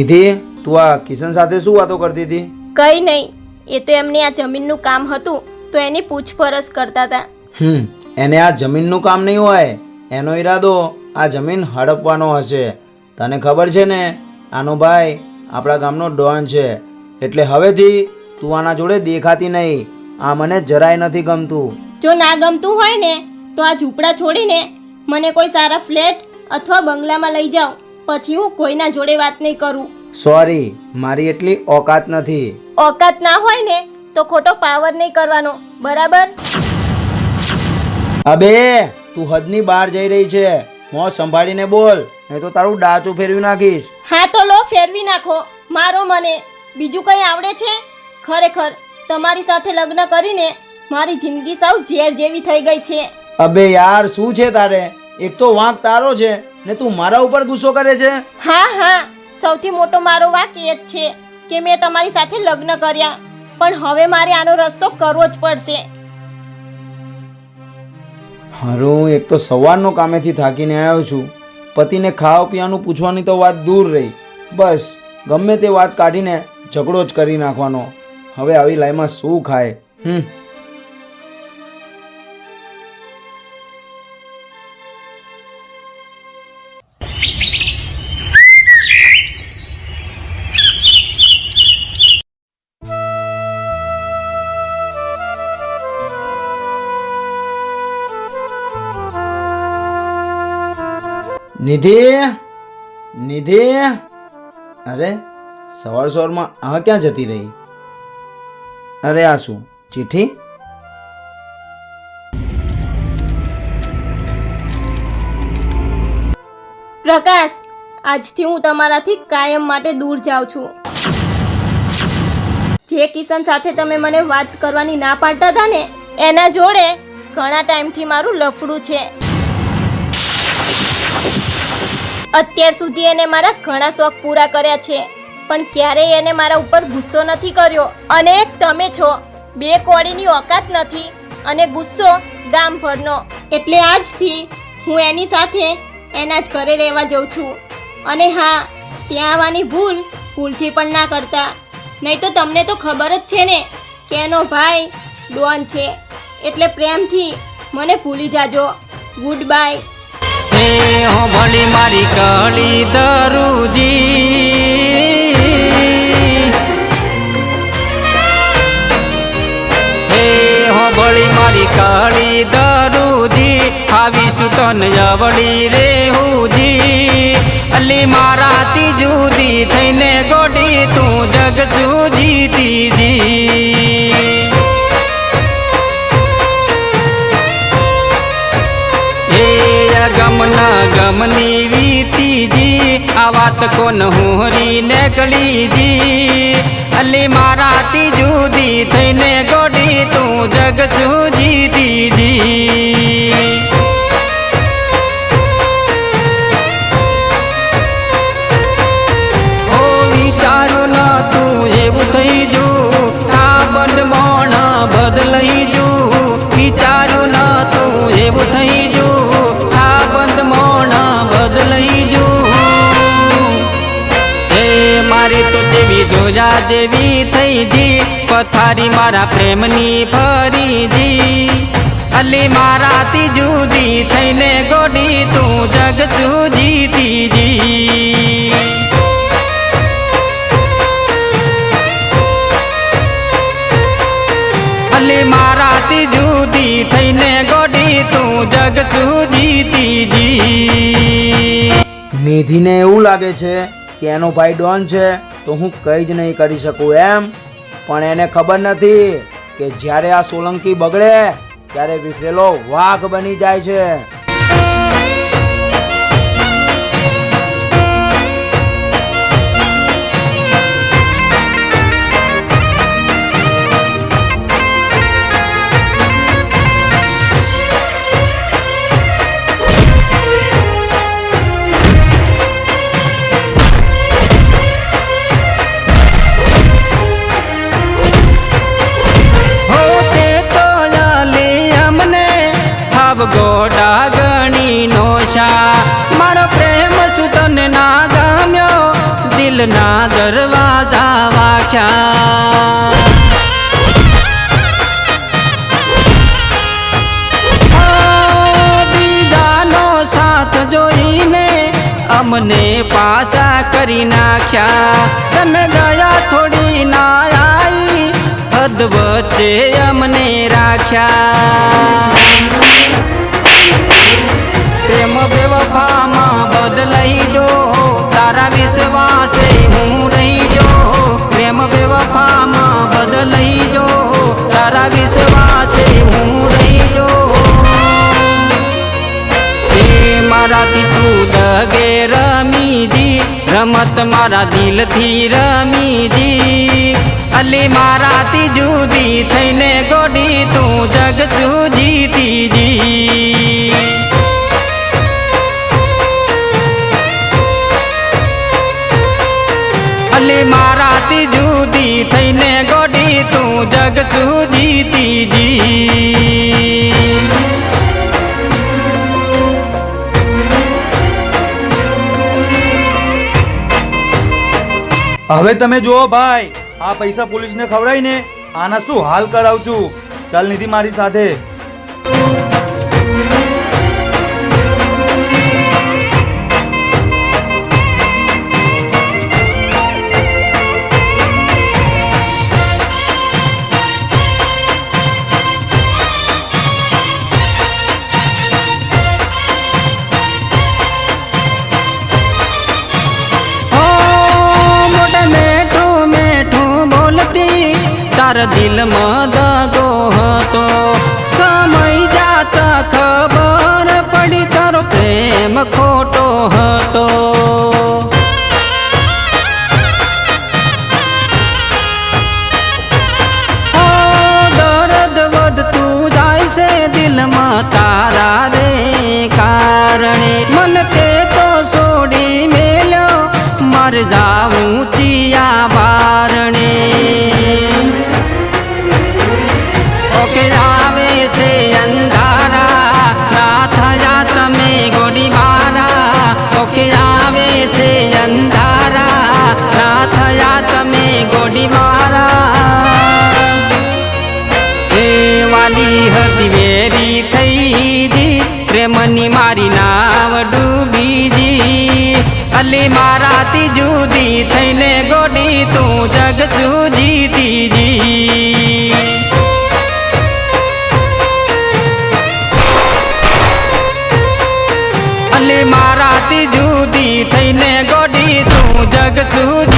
નિધિ તું આ કિશન સાથે શું વાતો કરતી હતી? કંઈ નહીં એ તો એમની આ જમીનનું કામ હતું તો એની પૂછપરછ કરતા હતા. હમ એને આ જમીનનું કામ નહીં હોય એનો ઈરાદો આ જમીન હડપવાનો હશે. તને ખબર છે ને આનો ભાઈ આપણા ગામનો ડોન છે એટલે હવેથી તું આના જોડે દેખાતી નહીં આ મને જરાય નથી ગમતું. જો ના ગમતું હોય ને તો આ ઝૂંપડા છોડીને મને કોઈ સારા ફ્લેટ અથવા બંગલામાં લઈ જાઓ. પછી હું કોઈના જોડે વાત નહીં કરું. સોરી મારી એટલી ઓકાત નથી. ઓકાત ના હોય ને તો ખોટો પાવર નહીં કરવાનો. બરાબર? અબે તું હદની બહાર જઈ રહી છે. મોં સંભાળીને બોલ નહીં તો તારું ડાચું ફેરવી નાખીશ. હા તો લો ફેરવી નાખો. મારો મને. બીજું કંઈ આવડે છે? ખરેખર તમારી સાથે લગ્ન કરીને મારી જિંદગી સાવ ઝેર જેવી થઈ ગઈ છે. અબે યાર શું છે તારે? એક તો વાંક તારો છે. ને તું મારા ઉપર ગુસ્સો કરે છે? હા હા. સૌથી મોટો મારો વાક એ જ છે કે મેં તમારી સાથે લગ્ન કર્યા પણ હવે મારે આનો રસ્તો કરવો જ પડશે. હારું એક તો સવારનો કામેથી થાકીને આવ્યો છું. પતિને ખાવા પીવાનું પૂછવાની તો વાત દૂર રહી. બસ ગમે તે વાત કાઢીને ઝઘડો જ કરી નાખવાનો. હવે આવી લાઈમાં શું ખાય? હમ. નિધિ નિધિ. અરે, સવાર સવારમાં આ ક્યાં જતી રહી? અરે, આ શું, ચિઠ્ઠી? પ્રકાશ, આજથી હું તમારાથી કાયમ માટે દૂર જાઉં છું. જે કિશન સાથે તમે મને વાત કરવાની ના પાડતા હતા ને, એના જોડે ઘણા ટાઈમથી મારું લફડું છે. અત્યાર સુધી એને મારા ઘણા શોખ પૂરા કર્યા છે. પણ ક્યારેય એને મારા ઉપર ગુસ્સો નથી કર્યો. અને તમે છો. બે કોળીની ઓકાત નથી અને ગુસ્સો ગામભરનો. એટલે આજથી હું એની સાથે એના જ ઘરે રહેવા જઉં છું. અને હા, ત્યાં આવવાની ભૂલ ભૂલથી પણ ના કરતા. નહીં તો તમને તો ખબર જ છે ને કે એનો ભાઈ ડોન છે. એટલે પ્રેમથી મને ભૂલી જાજો. ગુડ બાય હે હો ભલી મારી કળી દરુજી. હે, હો ભલી મારી કળી દરુજી આવીશું તન જવડી રે હુજી. અલી મારાથી જુદી થઈને ગોડી તું જગ સુજી તીજી આ વાત કોન હોરી ને ગળીજી અલી મારાથી જુદી થઈને ગોડી તું જગ સુજી દીજી ઓ વિચારો ના તું એવું થઈ જો. આ બંધ મોણા બદલાઈ જુ. જોજા જેવી થઈ જી, પથારી મારા પ્રેમની ફરી જી. અલી મારાથી જુદી થઈને ગોડી તું જગ સુજી જી અલી મારાથી જુદી થઈને ગોડી તું જગ સુજી જી નિધિને એવું લાગે છે કે એનો ભાઈ ડોન છે, તો હું કંઈ જ નહીં કરી શકું એમ. પણ એને ખબર નથી કે જ્યારે આ સોલંકી બગડે, ત્યારે વિફરેલો વાઘ બની જાય છે. દિલના દરવાજા વાખ્યા. સાથ જોઈને અમને પાસા કરી નાખ્યા. તને દયા થોડી ના આવી હદ વચ્ચે અમને રાખ્યા. પ્રેમ બેવફામાં બદલાઈ જો રમત મારા દિલથી રમીજી અલી મારાથી જુદી થઈને ગોડી તું જગ સુજીતી જીતીજી અલી મારાથી જુદી થઈને ગોડી તું જગ છું જીતીજી હવે તમે જુઓ ભાઈ, આ પૈસા પોલીસને ખવડાવીને આના શું હાલ કરાવું છું? ચાલ નિધિ મારી સાથે. તાર દિલમાં દગો હતો. સમય જાતા ખબર પડી તારો પ્રેમ ખોટો પ્રેમની મારી નાવ ડૂબી જી અલી મારાથી જુદી થઈને ગોડી તું જગ છું થઈને ગોડી તું જગ છું